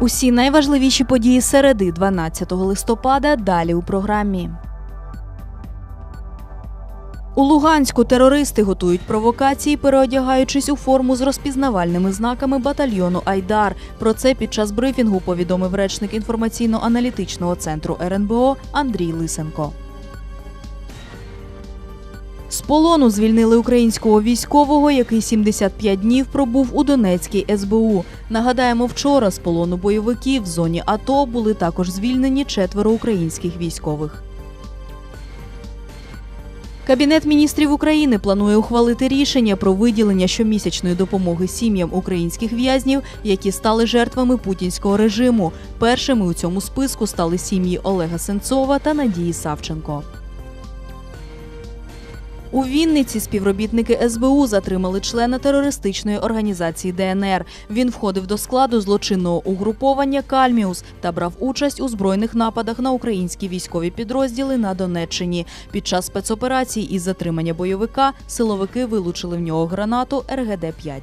Усі найважливіші події середи 12 листопада далі у програмі. У Луганську терористи готують провокації, переодягаючись у форму з розпізнавальними знаками батальйону Айдар. Про це під час брифінгу повідомив речник інформаційно-аналітичного центру РНБО Андрій Лисенко. Полону звільнили українського військового, який 75 днів пробув у Донецькій СБУ. Нагадаємо, вчора з полону бойовиків в зоні АТО були також звільнені четверо українських військових. Кабінет міністрів України планує ухвалити рішення про виділення щомісячної допомоги сім'ям українських в'язнів, які стали жертвами путінського режиму. Першими у цьому списку стали сім'ї Олега Сенцова та Надії Савченко. У Вінниці співробітники СБУ затримали члена терористичної організації ДНР. Він входив до складу злочинного угруповання Кальміус та брав участь у збройних нападах на українські військові підрозділи на Донеччині. Під час спецоперації із затримання бойовика силовики вилучили в нього гранату РГД-5.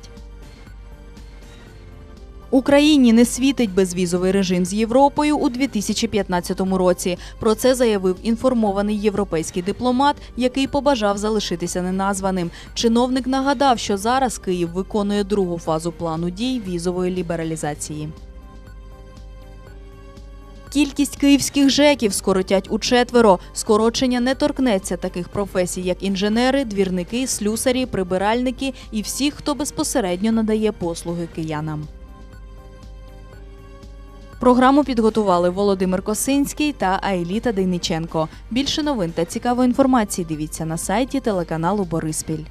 Україні не світить безвізовий режим з Європою у 2015 році. Про це заявив інформований європейський дипломат, який побажав залишитися неназваним. Чиновник нагадав, що зараз Київ виконує другу фазу плану дій візової лібералізації. Кількість київських жеків скоротять у четверо. Скорочення не торкнеться таких професій, як інженери, двірники, слюсарі, прибиральники і всіх, хто безпосередньо надає послуги киянам. Програму підготували Володимир Косинський та Айліта Дейниченко. Більше новин та цікавої інформації дивіться на сайті телеканалу Бориспіль.